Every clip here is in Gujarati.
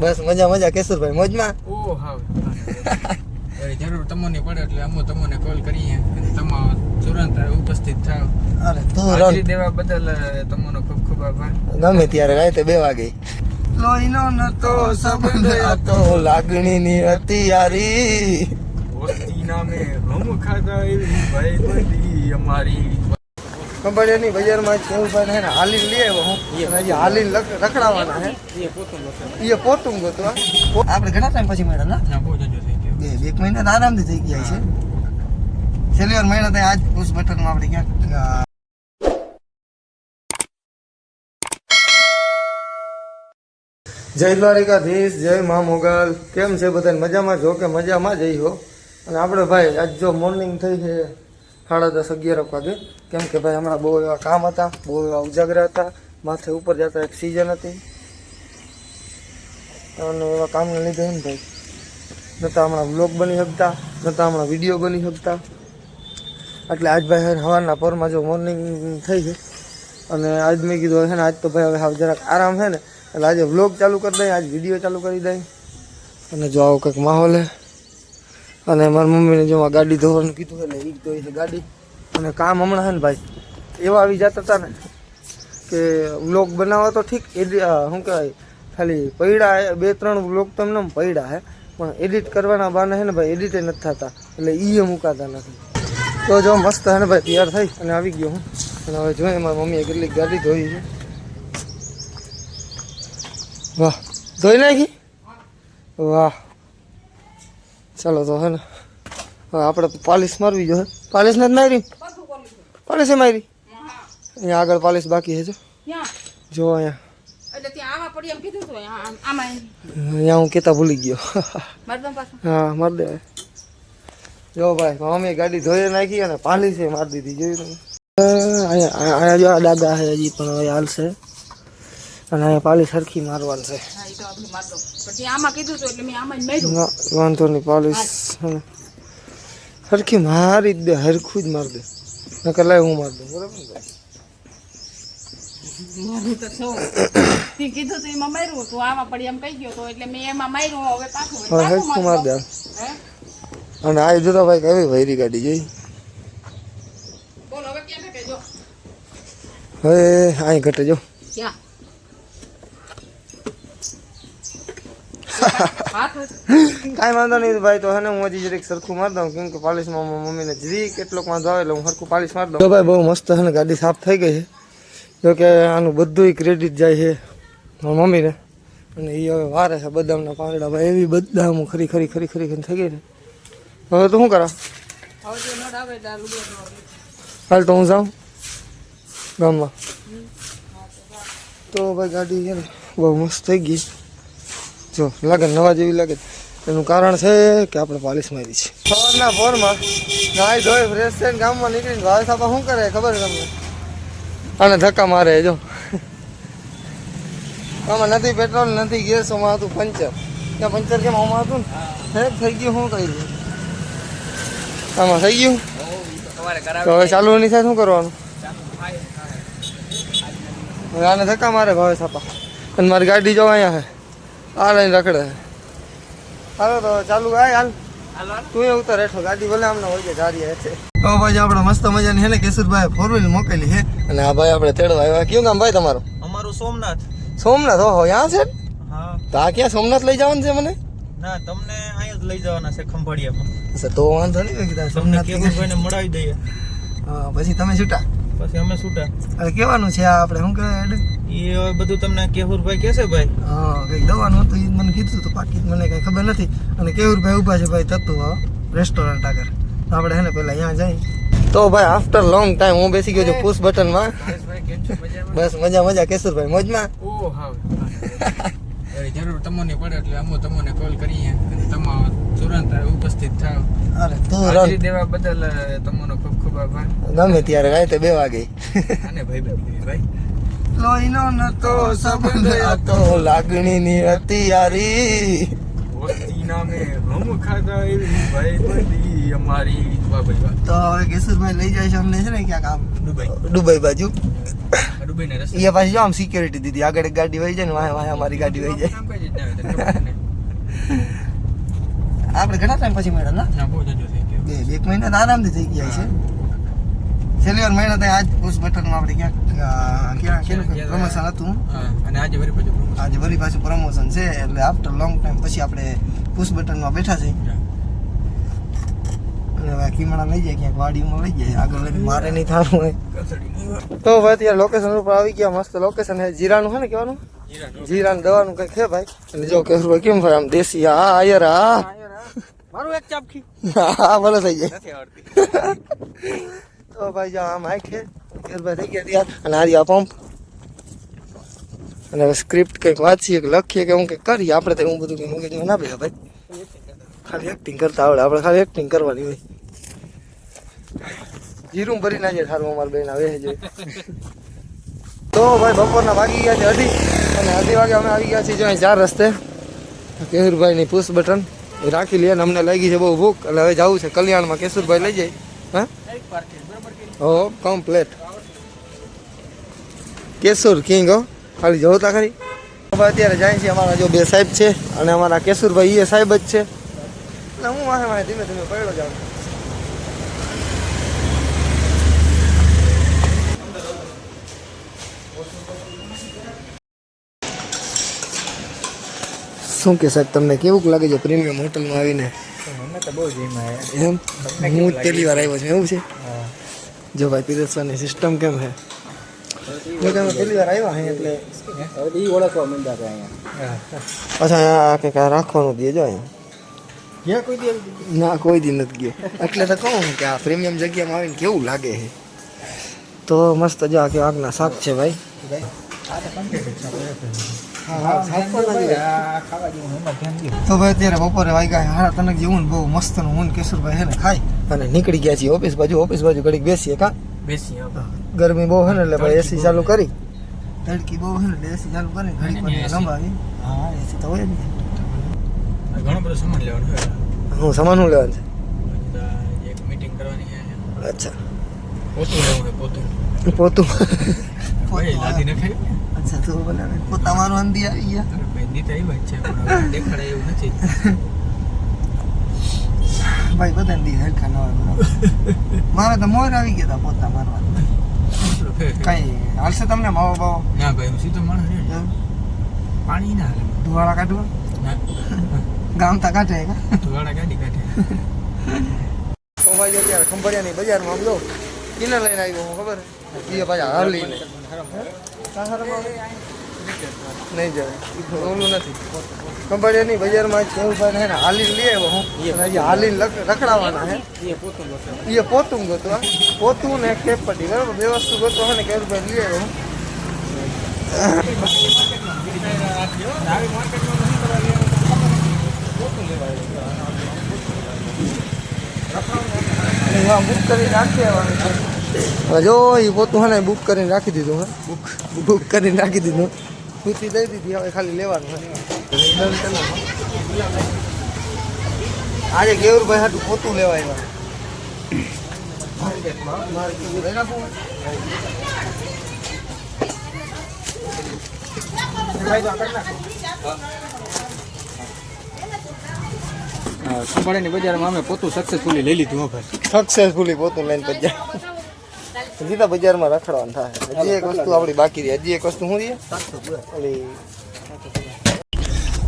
બસ મજા મજા કેશુરભાઈ મોજમાં? ઓ હા જરૂર તમને પડે એટલે અમે તમને કોલ કરીએ. અને તમે તુરંત ઉપસ્થિત થાવ. અરે તું હાજરી દેવા બદલ તમારો ખૂબ ખૂબ આભાર. ગમે ત્યારે રાતે બે વાગે. લોહીનો નતો સંબંધ હતો. લાગણીની હતી યારી ઓસ્તી નામે હમ ખાતા એવી ભાઈ બંધી અમારી એની બજારમાં છે ભાઈ ને હાલી લઈ આવ્યો હું. હજી હાલી રખડાવાના હે એ પોતું લખે એ પોતું ગોતવા. આપણે ઘણા ટાઈમ પછી મળ્યા ના? ના બહુ જજો બે એક મહિના તો આરામથી થઈ ગયા છે. છેલ્લી વાર મહિના થાય આજ પુશ બટનમાં આપણે ક્યાંક જય દ્વારિકાધીશ જય મા મોગલ. કેમ છે બધા મજામાં જો કે મજામાં જઈ હો? અને આપણે ભાઈ આજ જો મોર્નિંગ થઈ છે. સાડા દસ, અગિયાર વાગે. કેમ કે ભાઈ હમણાં બહુ એવા કામ હતા, બહુ એવા ઉજાગરા હતા, માથે ઉપર જતા એક સિઝન હતી. અને એવા કામને લીધે એમ ભાઈ નતા હમણાં વ્લોગ બની શકતા નતા હમણાં વીડિયો બની શકતા. એટલે આજ ભાઈ સવારના પરમાં જો મોર્નિંગ થઈ છે. અને આજ મેં કીધું છે ને આજ તો ભાઈ હવે હાવ જરાક આરામ છે ને, એટલે આજે વ્લોગ ચાલુ કરી દઈએ, આજ વીડિયો ચાલુ કરી દઈએ. અને જો આવો કંઈક માહોલ હે. અને મારી મમ્મીને જો ગાડી ધોવાનું કીધું એટલે એ ધોઈ છે ગાડી. અને કામ હમણાં હે ને ભાઈ, એવા આવી જતા હતા ને કે વ્લોગ બનાવવા તો ઠીક, એડિ શું કહેવાય, ખાલી પૈડા બે ત્રણ વ્લોગ તો એમને પૈડા હે, પણ એડિટ કરવાના બાને હે ને ભાઈ, એડિટે નથી થતા, એટલે એ મુકાતા નથી. તો જો મસ્ત હે ને ભાઈ, તૈયાર થઈ અને આવી ગયો હું. અને હવે જોઈએ મારી મમ્મીએ કેટલીક ગાડી ધોઈ છે. વાહ, ધોઈ નાખી? વાહ. ચાલો તો હે ને. હવે આપણે પાલિશ મારવી જોઈએ. પાલિશ નથી મારી? પાલિશે મારી? અહીંયા આગળ પાલિશ બાકી છે જો. ક્યાં? જો અહીંયા. એટલે ત્યાં આમાં પડી એમ કીધું હતું આમ- આમાં અહીંયા હું કહેતા ભૂલી ગયો. મરદમ પાછું. હા માર દે જો ભાઈ મમ્મી ગાડી ધોઈ નાખી અને પાલી છે મારી દીધી. જોયું તમે? અહીંયા અહીંયા જો આ ડાગા છે હજી પણ હવે હાલશે. અને અહીંયા પાલી સરખી મારવાની છે. વાંધો નહીં પાલી સરખી મારી જ દે હરખું જ મારી દે. નકર લાય હું મારી દઉં બરાબર અને આ જોતા ભાઈ કેવી ભૈરી ગાડી જોઈ. બોલ ઘટે? જો. હવે અહીં ઘટે જો. ક્યાં હાથ હોય. કાંઈ વાંધો નહીં ભાઈ, તો હે હું હજી જરીક સરખું મારી દઉં, કેમ કે પાલિશમાં મમ્મીને જરી કેટલોક વાંધો આવે એટલે હું સરખું પાલિશ મારી દઉં. ભાઈ બહુ મસ્ત હે ગાડી સાફ થઈ ગઈ છે. જો કે આનું બધું ક્રેડિટ જાય છે મારી મમ્મીને. અને એ હવે વારે છે બદામના પાંદડા. ભાઈ એવી બદામ ખરી ખરી ખરી ખરી ખરી થઈ ગઈ ને હવે તો શું કરા. હાલ તો હું જાઉં ગામમાં. તો ભાઈ ગાડી છે ને બહુ મસ્ત થઈ ગઈ જો લાગે નવા જેવી લાગે. એનું કારણ છે કે આપણે પાલિશ મારી છે. સવારના ફોરમાં નાઈ ધોઈ ફ્રેશ થઈને ગામમાં નીકળીને ભાવે સાપા શું કરે ખબર તમને? અને ધક્કા મારે જો. આમાં નથી પેટ્રોલ નથી ગેસ આમાં હતું પંચર. ત્યાં પંચર કેમ આમાં હતું ને? થઈ ગયું શું દઉં આમાં થઈ ગયું? તો હવે ચાલુ નહીં થાય શું કરવાનું? હવે આને ધક્કા મારે ભાવે સાપા. અને મારી ગાડી જો અહીંયા છે. આ લઈને રખડે. હાલો તો ચાલુ આય હાલ. તું એ ઉતર હેઠો ગાડી ભલે આમને હોય કે જારી છે તો ભાઈ આપણે મસ્ત મજાની હે ને કેશુરભાઈ ફોર વ્હીલ મોકલી છે અને આ ભાઈ આપણે તેડવા આવ્યા. કયું ગામ ભાઈ તમારું? અમારું સોમનાથ. સોમનાથ? ઓહો ત્યાં છે હા. તો આ ક્યાં સોમનાથ લઈ જવાનું છે મને? ના તમને અહીંયા જ લઈ જવાના છે ખંભાળિયામાં. અચ્છા તો વાંધો નહીં કીધું સોમનાથ કેવુરભાઈને મળાવી દઈએ. હા પછી તમે છૂટા? પછી અમે છૂટા. કેવાનું છે આ આપણે શું કહેવાય એડ? એ બધું તમને કેવુરભાઈ કહેશે ભાઈ? હા કંઈક દવાનું હતું એ મને કીધું તો પાકી મને કંઈ ખબર નથી. અને કેવુરભાઈ ઊભા છે ભાઈ તત્વ રેસ્ટોરન્ટ આગળ. તો આપણે હેને પહેલાં અહીંયા જઈ તો ભાઈ આફ્ટર લોંગ ટાઈમ હું બેસી ગયો છું પુશ બટનમાં બસ મજા મજા કેશુરભાઈ મોજમાં? ઓ હા. જરૂર તમને પડે એટલે અમે તમને કોલ કરીએ. અને તમે તુરંત ઉપસ્થિત થાવ. અરે તું હાજરી રન દેવા બદલ તમારો ખૂબ ખૂબ આભાર. ગમે ત્યારે રાતે બે વાગે. અને ભાઈ ભાઈ ભાઈ. લોહીનો નતો સંબંધ હતો લાગણીની હતી યારી તો હવે કેશુરભાઈ લઈ જાય છે અમને છે ને ક્યાંક આમ દુબઈ. દુબઈ બાજુ. એ પાછી જો આમ સિક્યોરિટી દીધી. આગળ એક ગાડી વહી જાય ને વાય વાય અમારી ગાડી વહી જાય? આપણે ઘણા ટાઈમ પછી મળ્યા ના? બે એક મહિના તો આરામથી થઈ ગયા છે. છેલ્લી વાર મહિના આજ પુશ બટનમાં આપણે ક્યાંક ક્યાં પ્રમોશન હતું? અને આજે વરી પાછું આજે વરી પાછું પ્રમોશન છે એટલે આફ્ટર લોંગ ટાઈમ પછી આપણે પુશ બટનમાં બેઠા છે અને હવે લઈ જાય ક્યાંક વાડીમાં લઈ જાય આગળ લઈને મારે નહીં થવાનું હોય. તો ભાઈ અત્યારે લોકેશન ઉપર આવી ગયા મસ્ત લોકેશન છે. જીરાનું છે ને કહેવાનું? જીરાનું. દવાનું કંઈક છે ભાઈ? અને જો કેશુભાઈ કેમ ભાઈ આમ દેશી? હા આયર હા. મારું એક ચાપખી. હા ભલે થઈ જાય. તો ભાઈ જો આમ છે કેશુભાઈ થઈ ગયા ત્યાં અને આ રહ્યા પંપ અને સ્ક્રિપ્ટ કંઈક વાંચીએ કે લખીએ કે હું કંઈક કરીએ. આપણે તો હું બધું કંઈ મગજમાં ના બેસે ભાઈ. ખાલી એક્ટિંગ કરતા આવડે. આપણે ખાલી એક્ટિંગ કરવાની હોય. જીરું ભરી ના જાય સારું અમારે બેન આવે છે તો ભાઈ બપોરના વાગી ગયા છે અઢી. અને અઢી વાગે અમે આવી ગયા છીએ જો ચાર રસ્તે. કેશુરભાઈની પુશ બટન રાખી લઈએ અને અમને લાગી છે બહુ ભૂખ. એટલે હવે જવું છે કલ્યાણમાં. કેશુરભાઈ લઈ જાય. હા? હો કમ્પ્લેટ કેશુર કિંગ હો. ખાલી જોતા ખરી હવે અત્યારે જાય છે અમારા જો બે સાહેબ છે અને અમારા કેશુરભાઈ એ સાહેબ જ છે. એટલે હું વાહે વાહે ધીમે ધીમે પડ્યો જાઉં. શું કે સાહેબ તમને કેવું લાગે છે પ્રીમિયમ હોટલમાં આવીને? મને તો બહુ જ એમાં એમ? હું પહેલી વાર આવ્યો છું એવું છે? જો ભાઈ પીરસવાની સિસ્ટમ કેમ છે જો કે અમે પહેલી વાર આવ્યા અહીં એટલે એ ઓળખવા માંડ્યા હતા અહીંયા પાછા અહીંયા કંઈક આ રાખવાનું દે જો અહીંયા ગયા કોઈ દી ના કોઈ દી નથી ગયો એટલે તો કહું કે આ પ્રીમિયમ જગ્યામાં આવીને કેવું લાગે છે તો મસ્ત જો આ કે આગના શાક છે ભાઈ આ તો કમ્પ્લીટ છે હા હા શાક પણ લાગી જાય. આ ખાવા જેવું એમાં ધ્યાન દો તો ભાઈ અત્યારે બપોરે વાગ્યા હારા તનક જેવું ને બહુ મસ્તનું હું ને કેશુરભાઈ છે ને ખાઈ અને નીકળી ગયા છીએ ઓફિસ બાજુ ઓફિસ બાજુ ઘડીક બેસીએ કા? બેસીએ ગરમી બહુ છે ને એટલે ભાઈ એસી ચાલુ કરી. તડકી બહુ છે ને એટલે એસી ચાલુ કરી ઘડીક વાર લંબાવી હા એસી તો હોય જ ને. ઘણો બધો સામાન લેવાનો હું સામાન શું લેવાનું છે? એક મીટિંગ કરવાની છે. છે અચ્છા. પોતું લેવું હોય પોતું. પોતું. ભાઈ લાદી નખાય અચ્છા તો બોલા પોતા મારું અંધી આવી ગયા. ભાઈ દીતા એવા જ છે પણ દેખાડે એવું નથી. ભાઈ બધા દી હરખા ન હોય બરાબર. મારે તો મોર આવી ગયા હતા પોતા મારવા. કઈ હાલશે તમને માવો બાવો? ના ભાઈ હું સીધો માણસ? પાણી ના હાલે ધુવાળા કાઢવા? ગામ તા કાઢે કા ધોવાડા ગાડી કાઢે. તો ભાઈ અત્યારે ખંભાળિયાની બજારમાં આમ જો કિનર લઈને આવ્યો હું ખબર? એ પાછા હાર લઈને નહીં જાય ઓલું નથી. ખંભાળિયાની બજારમાં કેવું હે ને હાલીને લઈ આવ્યો હું. અને હજી હાલીને લખ- રખડાવવાના હે એ પોતું ગોતો એ પોતું ગોતવા. પોતું ને કેપ પટ્ટી બરાબર? બે વસ્તુ ગોતવા હોય ને કે રૂપિયા લઈ આવ્યો હું. આવી માર્કેટમાં નથી કરવા લેવાનું પોતું લેવા અને એમાં બુક કરીને રાખી આવવાનું છે. હવે જો એ પોતું હે ને બુક કરીને રાખી દીધું હે. બુક બુક કરીને રાખી દીધું. પૂછી દઈ દીધી હવે ખાલી લેવાનું આજે કેવુરભાઈ હાટું પોતું લેવા આવ્યા. બજારમાં અમે પોતું સક્સેસફુલી લઈ લીધું હો ભાઈ. સક્સેસફુલી પોતું લઈને પજા સીધા બજારમાં રખડવાનું થાય. હજી એક વસ્તુ આપણી બાકી રહી. હજી એક વસ્તુ શું રહી?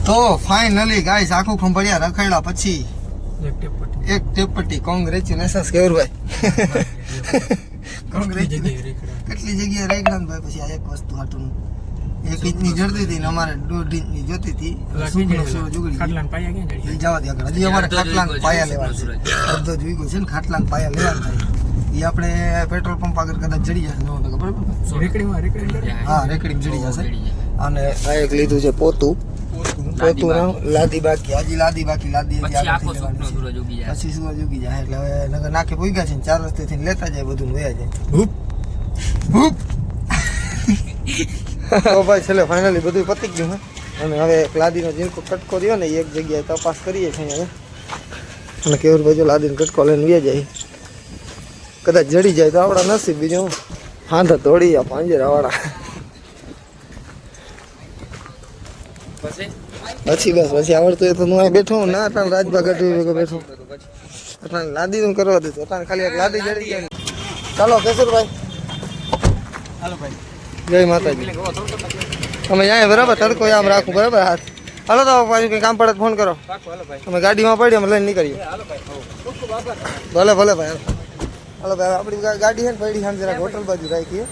તો ફાઇનલી ગાઈસ આખું ખંભાળિયા રખડ્યા પછી એક ટેપટી કોંગ્રેચ્યુલેશન્સ કેવરભાઈ. ઘણી કેટલી જગ્યાએ રેગડા ભાઈ? પછી આ એક વસ્તુ હાટું. એક ઇંચની જડતી હતી ને અમારે દોઢ ઇંચની જોતી હતી. જવા દે આગળ. હજી અમારે ખાટલાન પાયા લેવા છે. અડધો જ વીઘો છે ને ખાટલાન પાયા લેવા થાય એ આપણે પેટ્રોલ પંપ આગળ કદાચ જડી જશે નો ખબર રેકડીમાં રેકડી? હા રેકડિંગ જડી જશે. અને આ એક લીધું છે પોતું. પોતું. ના લાદી બાકી. હજી લાદી બાકી. લાદી પછી સૂરજ ઉગી જાય. એટલે હવે નગર નાકે પૂગ્યા છે ને ચાર રસ્તેથી લેતા જાય બધું વયા જાય. હુપ. હુપ. તો ભાઈ છેલ્લે ફાઇનલી બધું પતી ગયું હે? અને હવે એક લાદીનો જીનકો કટકો રહ્યો ને એક જગ્યાએ તપાસ કરીએ છીએ હવે અને કેવું બાજુ લાદીને કટકો લઈને વ્યા જાય. કદાચ જડી જાય તો આપણા નસીબ બીજું હાંધા તોડી આ પાંજરા વાળા પછી બસ પછી આવડતું તો હું અહીં બેઠો હું ના અટાણ રાજભા ગઢવી બેઠો. અટાણ લાદી નું કરવા દીધું. અટાણ ખાલી લાદી જડી જાય ચાલો કેશુરભાઈ. હાલો ભાઈ. જય માતાજી. અમે જાય બરાબર તડકો આમ રાખું બરાબર? હાથ. હાલો તો પાછું કંઈ કામ પડે ફોન કરો. અમે ગાડીમાં પડીએ અમે લઈને નીકળીએ. ભલે ભલે ભાઈ હાલો. હાલો ભાઈ આપણી ગાડી છે ને પડી સામે જરાક હોટલ બાજુ રાખીએ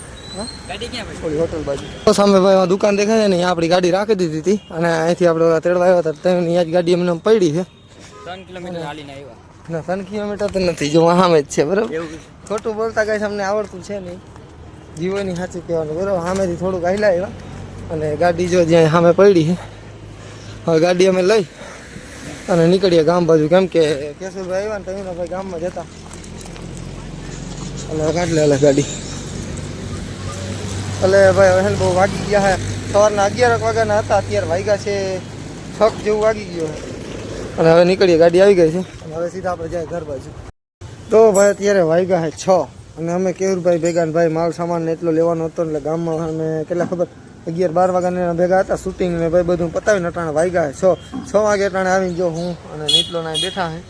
ભાઈ હોટલ બાજુ. સામે ભાઈ આ દુકાન દેખાય છે ને આપણી ગાડી રાખી દીધી હતી અને અહીંથી આપણે ઓલા તેડવા આવ્યા હતા તેની આ જ ગાડી એમને પડી છે. ત્રણ કિલોમીટર હાલીને આવ્યા. ના ત્રણ કિલોમીટર તો નથી જો સામે જ છે બરાબર? ખોટું બોલતા કાંઈ અમને આવડતું છે નહીં. જીવોની સાચું કહેવાનું બરાબર? સામેથી થોડુંક હાલ્યા આવ્યા અને ગાડી જો જ્યાં સામે પડી છે હવે ગાડી અમે લઈ અને નીકળીએ ગામ બાજુ. કેમ કે કેશુરભાઈ આવ્યા ને તમે ભાઈ ગામમાં જતા એટલે કાઢ લે ગાડી. એટલે ભાઈ હેલ બહુ વાગી ગયા હે. સવારના અગિયાર વાગ્યાના હતા, અત્યારે વાગ્યા છે છક જેવું વાગી ગયો અને હવે નીકળીએ, ગાડી આવી ગઈ છે. હવે સીધા આપણે જાય ઘર બાજુ. તો ભાઈ, અત્યારે વાગ્યા હે છ. અને અમે કેવુરભાઈ ભેગા ભાઈ માલ સામાન એટલો લેવાનો હતો એટલે ગામમાં અમે કેટલા ખબર? અગિયાર બાર વાગ્યાના ભેગા હતા શૂટિંગ ને ભાઈ બધું પતાવીને અટાણે વાગ્યા હે છ. છ વાગે અટાણે આવીને જો હું અને નીટલો ના બેઠા હે.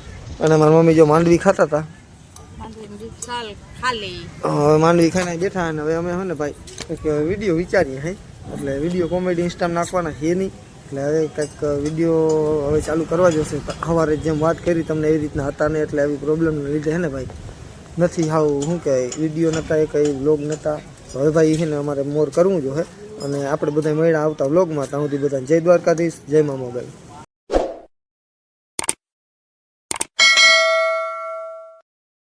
અને મારી મમ્મી જો માંડવી ખાતા હતા. ચાલ ખાલી. હવે માંડવી ખાઈને બેઠા અને હવે અમે હે ને ભાઈ કે વીડિયો વિચારીએ હે. એટલે વીડિયો કોમેડી ઇન્સ્ટામ નાખવાના છે નહીં. એટલે હવે કંઈક વીડિયો હવે ચાલુ કરવા જશે સવારે જેમ વાત કરી તમને એવી રીતના હતા ને એટલે આવી પ્રોબ્લેમને લીધે હે ને ભાઈ. નથી હાવ, શું કહેવાય, વીડિયો નહોતા એ કંઈ વ્લોગ નહોતા હવે ભાઈ છે ને અમારે મોર કરવું જોઈએ અને આપણે બધા મળ્યા આવતા વ્લોગમાં ત્યાં સુધી બધાને જય દ્વારકાધીશ, જય મા મોબાઈલ